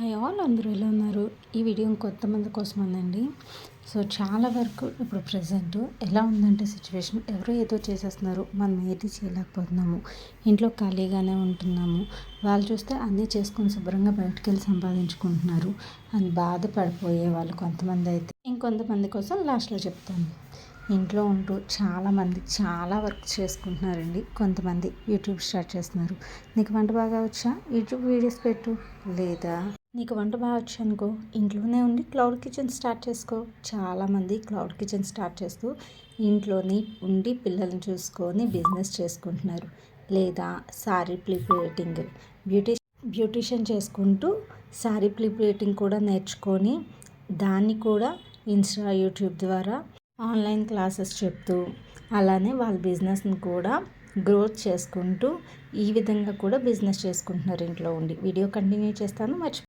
Hi all అందరూ ఎలా ఉన్నారు? ఈ వీడియో కొంతమంది కోసం ఉందండి. సో చాలా వరకు ఇప్పుడు ప్రజెంట్ ఎలా ఉందంటే సిచ్యువేషన్ ఎవరో ఏదో చేసేస్తున్నారు. మనం ఏది చేయలేకపోతున్నాము. ఇంట్లో ఖాళీగానే ఉంటున్నాము. వాళ్ళు చూస్తే అన్నీ చేసుకొని శుభ్రంగా బయటకు వెళ్ళి సంపాదించుకుంటున్నారు. అని బాధపడిపోయే వాళ్ళు కొంతమంది అయితే ఇంకొంతమంది కోసం లాస్ట్లో చెప్తాను. ఇంట్లో ఉంటూ చాలామంది చాలా వర్క్ చేసుకుంటున్నారండి. కొంతమంది యూట్యూబ్ స్టార్ట్ చేస్తున్నారు. నీకు వంట బాగా వచ్చా? యూట్యూబ్ వీడియోస్ పెట్టు. లేదా? నీకు వంట బాగా వచ్చనుకో ఇంట్లోనే ఉండి క్లౌడ్ కిచెన్ స్టార్ట్ చేసుకో. చాలామంది క్లౌడ్ కిచెన్ స్టార్ట్ చేస్తూ ఇంట్లోని ఉండి పిల్లల్ని చూసుకొని బిజినెస్ చేసుకుంటున్నారు. లేదా? సారీ ప్లిపేటింగ్ బ్యూటీ బ్యూటీషియన్ చేసుకుంటూ సారీ ప్లిపేటింగ్ కూడా నేర్చుకొని దాన్ని కూడా ఇన్స్టా యూట్యూబ్ ద్వారా ఆన్లైన్ క్లాసెస్ చెప్తూ అలానే వాళ్ళ బిజినెస్ని కూడా గ్రోత్ చేసుకుంటూ ఈ విధంగా కూడా బిజినెస్ చేసుకుంటున్నారు ఇంట్లో ఉండి. వీడియో కంటిన్యూ చేస్తాను. మర్చి